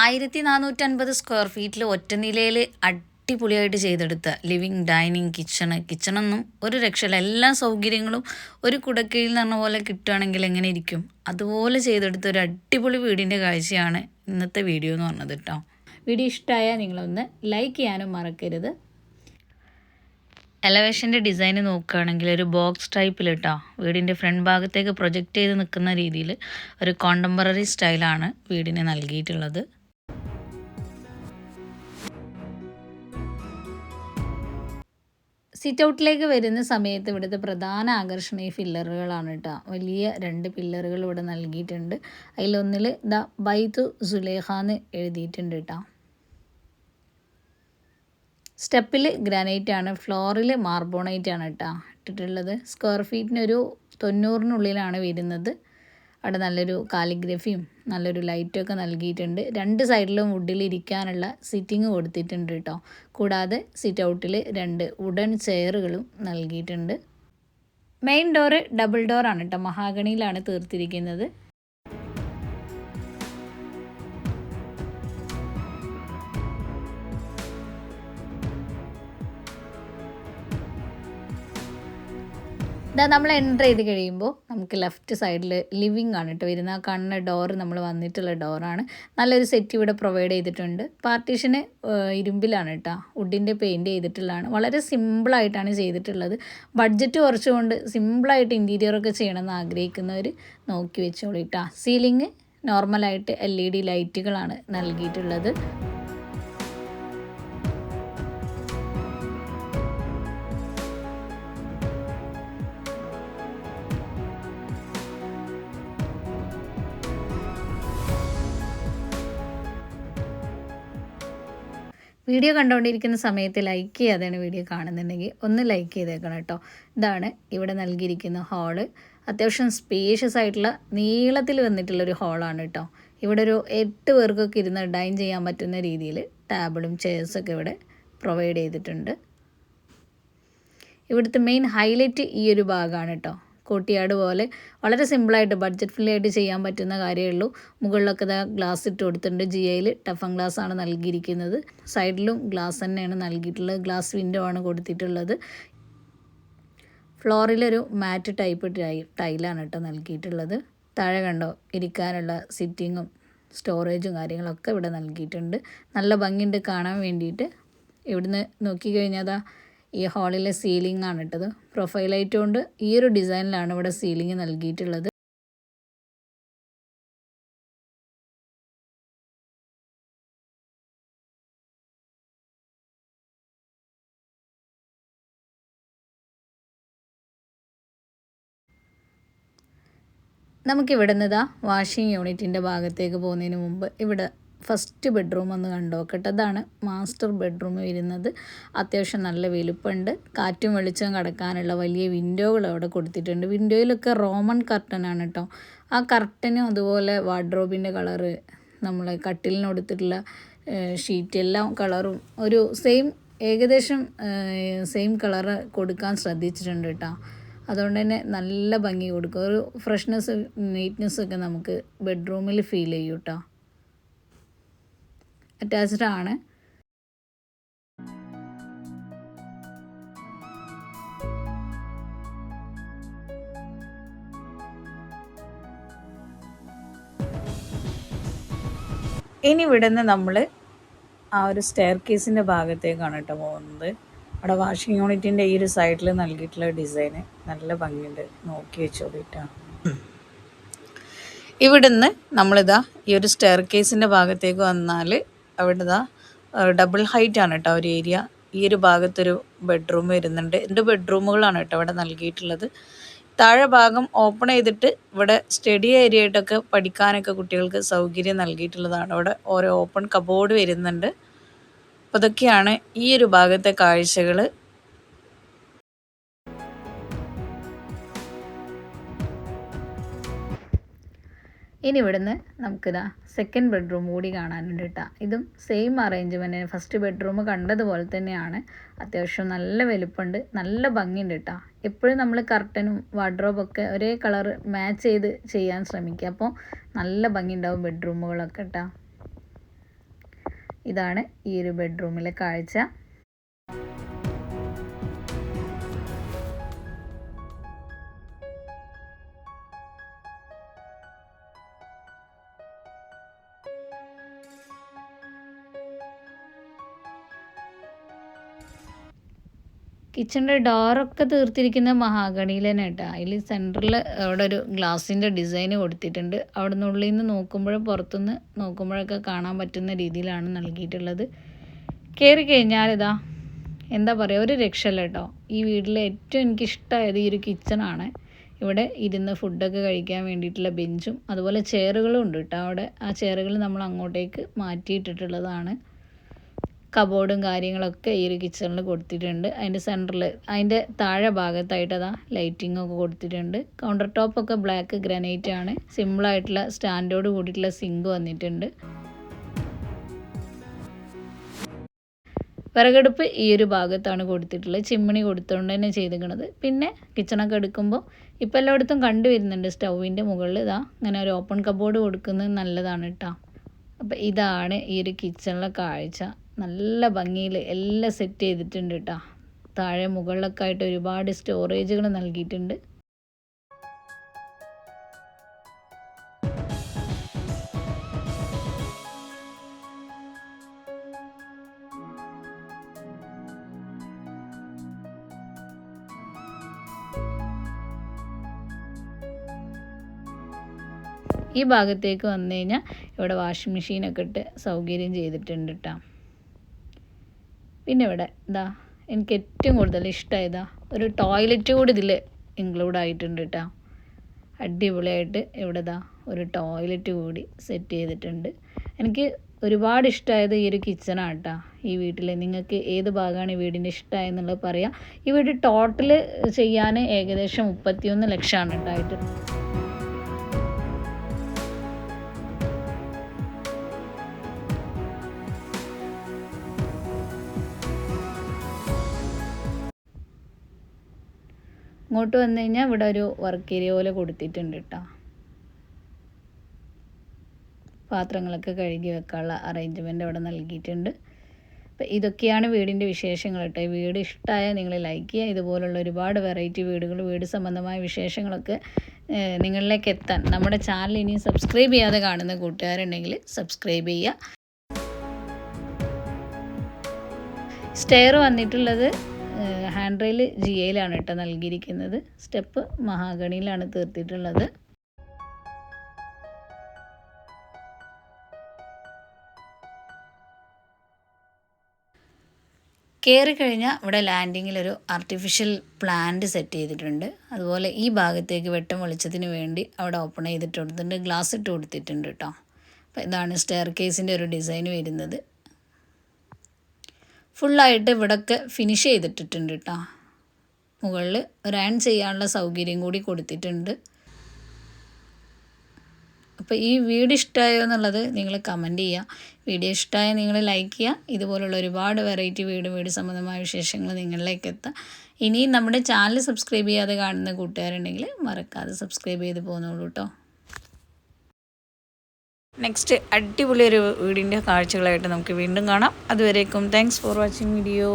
ആയിരത്തി നാനൂറ്റൻപത് സ്ക്വയർ ഫീറ്റിൽ ഒറ്റ നിലയിൽ അടിപൊളിയായിട്ട് ചെയ്തെടുത്ത ലിവിങ് ഡൈനിങ് കിച്ചണ്. കിച്ചണൊന്നും ഒരു രക്ഷയില്ല. എല്ലാ സൗകര്യങ്ങളും ഒരു കുടക്കീഴിൽ എന്ന് പറഞ്ഞ പോലെ കിട്ടുകയാണെങ്കിൽ എങ്ങനെ ഇരിക്കും? അതുപോലെ ചെയ്തെടുത്ത ഒരു അടിപൊളി വീടിന്റെ കാഴ്ചയാണ് ഇന്നത്തെ വീഡിയോ എന്ന് പറഞ്ഞത് കേട്ടോ. വീഡിയോ ഇഷ്ടമായാൽ നിങ്ങളൊന്ന് ലൈക്ക് ചെയ്യാനും മറക്കരുത്. എലവേഷന്റെ ഡിസൈൻ നോക്കുകയാണെങ്കിൽ ഒരു ബോക്സ് ടൈപ്പിൽ കേട്ടോ വീടിന്റെ ഫ്രണ്ട് ഭാഗത്തേക്ക് പ്രൊജക്റ്റ് ചെയ്ത് നിൽക്കുന്ന രീതിയിൽ ഒരു കോണ്ടംപററി സ്റ്റൈലാണ് വീടിന് നൽകിയിട്ടുള്ളത്. സിറ്റ് ഔട്ടിലേക്ക് വരുന്ന സമയത്ത് ഇവിടുത്തെ പ്രധാന ആകർഷണം ഈ ഫില്ലറുകളാണ് കേട്ടോ വലിയ രണ്ട് പില്ലറുകൾ ഇവിടെ നൽകിയിട്ടുണ്ട്. അതിലൊന്നിൽ ദ ബൈത്തു സുലേഖ എന്ന് എഴുതിയിട്ടുണ്ട് കേട്ടോ സ്റ്റെപ്പിൽ ഗ്രാനൈറ്റ് ആണ് ഫ്ലോറിൽ മാർബോണൈറ്റ് ആണ് കേട്ടോ ഇട്ടിട്ടുള്ളത്. സ്ക്വയർ ഫീറ്റിനൊരു തൊണ്ണൂറിനുള്ളിലാണ് വരുന്നത്. അവിടെ നല്ലൊരു കാലിഗ്രഫിയും നല്ലൊരു ലൈറ്റും ലൈറ്റൊക്കെ നൽകിയിട്ടുണ്ട്. രണ്ട് സൈഡിലും വുഡിൽ ഇരിക്കാനുള്ള സിറ്റിംഗ് കൊടുത്തിട്ടുണ്ട് കേട്ടോ കൂടാതെ സിറ്റ് ഔട്ടിൽ രണ്ട് വുഡൻ ചെയറുകളും നൽകിയിട്ടുണ്ട്. മെയിൻ ഡോറ് ഡബിൾ ഡോറാണ് കേട്ടോ മഹാഗണിയിലാണ് തീർത്തിരിക്കുന്നത്. ഇതാ നമ്മൾ എന്റർ ചെയ്ത് കഴിയുമ്പോൾ നമുക്ക് ലെഫ്റ്റ് സൈഡിൽ ലിവിങ് ആണ് കേട്ടോ വരുന്ന ആ കാണുന്ന ഡോർ നമ്മൾ വന്നിട്ടുള്ള ഡോറാണ് നല്ലൊരു സെറ്റ് ഇവിടെ പ്രൊവൈഡ് ചെയ്തിട്ടുണ്ട്. പാർട്ടീഷന് ഇരുമ്പിലാണ് കേട്ടോ വുഡിന്റെ പെയിന്റ് ചെയ്തിട്ടുള്ളതാണ്. വളരെ സിമ്പിളായിട്ടാണ് ചെയ്തിട്ടുള്ളത്. ബഡ്ജറ്റ് കുറച്ചുകൊണ്ട് സിമ്പിളായിട്ട് ഇന്റീരിയറൊക്കെ ചെയ്യണമെന്ന് ആഗ്രഹിക്കുന്നവർ നോക്കി വെച്ചോളൂ കേട്ടോ സീലിംഗ് നോർമലായിട്ട് എൽ ഇ ഡി ലൈറ്റുകളാണ് നൽകിയിട്ടുള്ളത്. വീഡിയോ കണ്ടുകൊണ്ടിരിക്കുന്ന സമയത്ത് ലൈക്ക് ചെയ്യാതെയാണ് വീഡിയോ കാണുന്നുണ്ടെങ്കിൽ ഒന്ന് ലൈക്ക് ചെയ്തേക്കണം കേട്ടോ. ഇതാണ് ഇവിടെ നൽകിയിരിക്കുന്ന ഹാൾ അത്യാവശ്യം സ്പേഷ്യസ് ആയിട്ടുള്ള നീളത്തിൽ വന്നിട്ടുള്ളൊരു ഹാളാണ് കേട്ടോ. ഇവിടെ ഒരു എട്ട് പേർക്കൊക്കെ ഇരുന്ന് ഡൈൻ ചെയ്യാൻ പറ്റുന്ന രീതിയിൽ ടേബിളും ചെയർസൊക്കെ ഇവിടെ പ്രൊവൈഡ് ചെയ്തിട്ടുണ്ട്. ഇവിടുത്തെ മെയിൻ ഹൈലൈറ്റ് ഈ ഒരു ഭാഗമാണ് കേട്ടോ. കോട്ടിയാട് പോലെ വളരെ സിമ്പിളായിട്ട് ബഡ്ജറ്റ് ഫ്രീ ആയിട്ട് ചെയ്യാൻ പറ്റുന്ന കാര്യമേ ഉള്ളൂ മുകളിലൊക്കെ ഇതാ ഗ്ലാസ് ഇട്ട് കൊടുത്തിട്ടുണ്ട്. ജി ഐയിൽ ടഫൻ ഗ്ലാസ് ആണ് നൽകിയിരിക്കുന്നത്. സൈഡിലും ഗ്ലാസ് തന്നെയാണ് നൽകിയിട്ടുള്ളത്. ഗ്ലാസ് വിൻഡോ ആണ് കൊടുത്തിട്ടുള്ളത്. ഫ്ലോറിലൊരു മാറ്റ് ടൈപ്പ് ടൈലാണ് കേട്ടോ നൽകിയിട്ടുള്ളത്. താഴെ കണ്ടോ ഇരിക്കാനുള്ള സിറ്റിങ്ങും സ്റ്റോറേജും കാര്യങ്ങളൊക്കെ ഇവിടെ നൽകിയിട്ടുണ്ട്. നല്ല ഭംഗിയുണ്ട് കാണാൻ വേണ്ടിയിട്ട്. ഇവിടുന്ന് നോക്കിക്കഴിഞ്ഞാൽ അതാ ഈ ഹാളിലെ സീലിംഗ് ആണ് ഇട്ടത് ലൈറ്റ് കൊണ്ട് ഈ ഒരു ഡിസൈനിലാണ് ഇവിടെ സീലിംഗ് നൽകിയിട്ടുള്ളത്. നമുക്കിവിടുന്നതാ വാഷിംഗ് യൂണിറ്റിന്റെ ഭാഗത്തേക്ക് പോകുന്നതിന് മുമ്പ് ഇവിടെ ഫസ്റ്റ് ബെഡ്റൂം ഒന്ന് കണ്ടുനോക്കട്ടെ അതാണ് മാസ്റ്റർ ബെഡ്റൂം വരുന്നത്. അത്യാവശ്യം നല്ല വലുപ്പമുണ്ട് കാറ്റും വെളിച്ചവും കടക്കാനുള്ള വലിയ വിൻഡോകൾ അവിടെ കൊടുത്തിട്ടുണ്ട്. വിൻഡോയിലൊക്കെ റോമൻ കർട്ടനാണ് കേട്ടോ ആ കർട്ടനും അതുപോലെ വാർഡ്രോബിന്റെ കളറ് നമ്മൾ കട്ടിലിന് കൊടുത്തിട്ടുള്ള ഷീറ്റ് എല്ലാം കളറും ഒരു സെയിം ഏകദേശം സെയിം കളറ് കൊടുക്കാൻ ശ്രദ്ധിച്ചിട്ടുണ്ട് കേട്ടോ അതുകൊണ്ട് തന്നെ നല്ല ഭംഗി കൊടുക്കും. ഒരു ഫ്രഷ്നെസ് നീറ്റ്നെസ്സൊക്കെ നമുക്ക് ബെഡ്റൂമിൽ ഫീൽ ചെയ്യും കേട്ടോ അറ്റാച്ച്ഡ് ആണ്. ഇനി ഇവിടുന്ന് നമ്മൾ ആ ഒരു സ്റ്റെയർ കേസിന്റെ ഭാഗത്തേക്കാണ് കേട്ടോ പോകുന്നത്. അവിടെ വാഷിംഗ് യൂണിറ്റിന്റെ ഈ ഒരു സൈഡിൽ നൽകിയിട്ടുള്ള ഡിസൈന് നല്ല ഭംഗിയുണ്ട്. നോക്കി വെച്ചോളിട്ടാ. ഇവിടുന്ന് നമ്മളിതാ ഈ ഒരു സ്റ്റെയർ കേസിന്റെ ഭാഗത്തേക്ക് വന്നാൽ അവിടെ ഇതാ ഡബിൾ ഹൈറ്റ് ആണ് കേട്ടോ ഒരു ഏരിയ ഈ ഒരു ഭാഗത്തൊരു ബെഡ്റൂം വരുന്നുണ്ട്. രണ്ട് ബെഡ്റൂമുകളാണ് കേട്ടോ ഇവിടെ നൽകിയിട്ടുള്ളത്. താഴെ ഭാഗം ഓപ്പൺ ചെയ്തിട്ട് ഇവിടെ സ്റ്റഡി ഏരിയ ആയിട്ടൊക്കെ പഠിക്കാനൊക്കെ കുട്ടികൾക്ക് സൗകര്യം നൽകിയിട്ടുള്ളതാണ്. അവിടെ ഓരോ ഓപ്പൺ കബോർഡ് വരുന്നുണ്ട്. അപ്പോൾ ഇതൊക്കെയാണ് ഈ ഒരു ഭാഗത്തെ കാഴ്ചകൾ ഇനി ഇവിടുന്ന് നമുക്കിതാ സെക്കൻഡ് ബെഡ്റൂം കൂടി കാണാനുണ്ട് കേട്ടോ ഇതും സെയിം അറേഞ്ച്മെന്റ് ഫസ്റ്റ് ബെഡ്റൂം കണ്ടതുപോലെ തന്നെയാണ്. അത്യാവശ്യം നല്ല വലുപ്പമുണ്ട് നല്ല ഭംഗിയുണ്ട് കേട്ടോ എപ്പോഴും നമ്മൾ കർട്ടനും വാർഡ്രോബൊക്കെ ഒരേ കളർ മാച്ച് ചെയ്ത് ചെയ്യാൻ ശ്രമിക്കുക. അപ്പോൾ നല്ല ഭംഗി ഉണ്ടാവും ബെഡ്റൂമുകളൊക്കെ കേട്ടോ ഇതാണ് ഈ ഒരു ബെഡ്റൂമിലെ കാഴ്ച. കിച്ചണിന്റെ ഡോറൊക്കെ തീർത്തിരിക്കുന്ന മഹാഗണിയിൽ തന്നെ കേട്ടോ. അതിൽ സെന്ററിൽ അവിടെ ഒരു ഗ്ലാസിന്റെ ഡിസൈൻ കൊടുത്തിട്ടുണ്ട്. അവിടെ നിന്ന് ഉള്ളിൽ നിന്ന് നോക്കുമ്പോഴും പുറത്തുനിന്ന് നോക്കുമ്പോഴൊക്കെ കാണാൻ പറ്റുന്ന രീതിയിലാണ് നൽകിയിട്ടുള്ളത്. കയറി കഴിഞ്ഞാൽ ഇതാ എന്താ പറയുക ഒരു രക്ഷല്ല കേട്ടോ. ഈ വീട്ടിലെ ഏറ്റവും എനിക്കിഷ്ടമായത് ഈ ഒരു കിച്ചണാണ് ഇവിടെ ഇരുന്ന് ഫുഡൊക്കെ കഴിക്കാൻ വേണ്ടിയിട്ടുള്ള ബെഞ്ചും അതുപോലെ ചെയറുകളും ഉണ്ട് കേട്ടോ. അവിടെ ആ ചെയറുകൾ നമ്മൾ അങ്ങോട്ടേക്ക് മാറ്റിയിട്ടിട്ടുള്ളതാണ്. കബോർഡും കാര്യങ്ങളൊക്കെ ഈ ഒരു കിച്ചണിൽ കൊടുത്തിട്ടുണ്ട്. അതിന്റെ സെന്ററിൽ അതിന്റെ താഴെ ഭാഗത്തായിട്ട് അതാ ലൈറ്റിംഗ് ഒക്കെ കൊടുത്തിട്ടുണ്ട്. കൗണ്ടർ ടോപ്പൊക്കെ ബ്ലാക്ക് ഗ്രാനൈറ്റ് ആണ്. സിമ്പിളായിട്ടുള്ള സ്റ്റാൻഡോട് കൂടിയിട്ടുള്ള സിങ്ക് വന്നിട്ടുണ്ട്. വിറകടുപ്പ് ഈ ഒരു ഭാഗത്താണ് കൊടുത്തിട്ടുള്ളത്. ചിമ്മിണി കൊടുത്തുകൊണ്ട് തന്നെ ചെയ്തിരിക്കുന്നത്. പിന്നെ കിച്ചണൊക്കെ എടുക്കുമ്പോൾ ഇപ്പോൾ എല്ലായിടത്തും കണ്ടുവരുന്നുണ്ട് സ്റ്റൗവിന്റെ മുകളിൽ ഇതാ ഇങ്ങനെ ഒരു ഓപ്പൺ കബോർഡ് കൊടുക്കുന്നത് നല്ലതാണ് കേട്ടോ അപ്പോൾ ഇതാണ് ഈ ഒരു കിച്ചണിലെ കാഴ്ച. നല്ല ഭംഗിയിൽ എല്ലാം സെറ്റ് ചെയ്തിട്ടുണ്ട് കേട്ടോ താഴെ മുകളിലൊക്കെ ആയിട്ട് ഒരുപാട് സ്റ്റോറേജുകൾ നൽകിയിട്ടുണ്ട്. ഈ ഭാഗത്തേക്ക് വന്നു കഴിഞ്ഞാൽ ഇവിടെ വാഷിംഗ് മെഷീനൊക്കെ ഇട്ട് സൗകര്യം ചെയ്തിട്ടുണ്ട് കേട്ടോ പിന്നെ ഇവിടെ ഇതാ എനിക്ക് ഏറ്റവും കൂടുതൽ ഇഷ്ടമായതാ ഒരു ടോയ്ലറ്റ് കൂടി ഇതിൽ ഇൻക്ലൂഡ് ആയിട്ടുണ്ട് കേട്ടോ അടിപൊളിയായിട്ട് ഇവിടെ ഇതാ ഒരു ടോയ്ലറ്റ് കൂടി സെറ്റ് ചെയ്തിട്ടുണ്ട്. എനിക്ക് ഒരുപാട് ഇഷ്ടമായത് ഈ ഒരു കിച്ചണാണ് കേട്ടോ ഈ വീട്ടിൽ നിങ്ങൾക്ക് ഏത് ഭാഗമാണ് ഈ വീടിന്റെ ഇഷ്ടമായെന്നുള്ളത് പറയാം. ഈ വീട് ടോട്ടൽ ചെയ്യാൻ ഏകദേശം മുപ്പത്തിയൊന്ന് ലക്ഷമാണ് കേട്ടോ ഇങ്ങോട്ട് വന്നു കഴിഞ്ഞാൽ ഇവിടെ ഒരു വർക്ക് ഏരിയ പോലെ കൊടുത്തിട്ടുണ്ട് കേട്ടോ പാത്രങ്ങളൊക്കെ കഴുകി വെക്കാനുള്ള അറേഞ്ച്മെന്റ് അവിടെ നൽകിയിട്ടുണ്ട്. അപ്പോൾ ഇതൊക്കെയാണ് വീടിന്റെ വിശേഷങ്ങൾ കേട്ടോ ഈ വീട് ഇഷ്ടമായാൽ നിങ്ങൾ ലൈക്ക് ചെയ്യുക. ഇതുപോലുള്ള ഒരുപാട് വെറൈറ്റി വീടുകൾ വീട് സംബന്ധമായ വിശേഷങ്ങളൊക്കെ നിങ്ങളിലേക്ക് എത്താൻ. നമ്മുടെ ചാനൽ ഇനിയും സബ്സ്ക്രൈബ് ചെയ്യാതെ കാണുന്ന കൂട്ടുകാരുണ്ടെങ്കിൽ സബ്സ്ക്രൈബ് ചെയ്യുക. സ്റ്റെയർ വന്നിട്ടുള്ളത് ഹാൻഡ് റെയിൽ ജി എയിലാണ് കേട്ടോ നൽകിയിരിക്കുന്നത്. സ്റ്റെപ്പ് മഹാഗണിയിലാണ് തീർത്തിട്ടുള്ളത്. കയറി കഴിഞ്ഞാൽ ഇവിടെ ലാൻഡിങ്ങിൽ ഒരു ആർട്ടിഫിഷ്യൽ പ്ലാന്റ് സെറ്റ് ചെയ്തിട്ടുണ്ട്. അതുപോലെ ഈ ഭാഗത്തേക്ക് വെട്ടം വെളിച്ചത്തിന് വേണ്ടി അവിടെ ഓപ്പൺ ചെയ്തിട്ട് കൊടുത്തിട്ടുണ്ട് ഗ്ലാസ് ഇട്ട് കൊടുത്തിട്ടുണ്ട് കേട്ടോ. അപ്പോൾ ഇതാണ് സ്റ്റെയർ കേസിന്റെ ഒരു ഡിസൈൻ വരുന്നത്. ഫുള്ളായിട്ട് ഇവിടൊക്കെ ഫിനിഷ് ചെയ്തിട്ടിട്ടുണ്ട് കേട്ടോ മുകളിൽ ഒരു അയൺ ചെയ്യാനുള്ള സൗകര്യം കൂടി കൊടുത്തിട്ടുണ്ട്. അപ്പോൾ ഈ വീഡിയോ ഇഷ്ടമായോ എന്നുള്ളത് നിങ്ങൾ കമന്റ് ചെയ്യുക വീഡിയോ ഇഷ്ടമായ നിങ്ങൾ ലൈക്ക് ചെയ്യുക ഇതുപോലുള്ള ഒരുപാട് വെറൈറ്റി വീട് വീട് സംബന്ധമായ വിശേഷങ്ങൾ നിങ്ങളിലേക്ക് എത്താം. ഇനിയും നമ്മുടെ ചാനൽ സബ്സ്ക്രൈബ് ചെയ്യാതെ കാണുന്ന കൂട്ടുകാരുണ്ടെങ്കിൽ മറക്കാതെ സബ്സ്ക്രൈബ് ചെയ്ത് പോകുന്നുള്ളൂ കേട്ടോ നെക്സ്റ്റ് അടിപൊളി ഒരു വീടിന്റെ കാഴ്ചകളായിട്ട് നമുക്ക് വീണ്ടും കാണാം. അതുവരേക്കും താങ്ക്സ് ഫോർ വാച്ചിങ് വീഡിയോ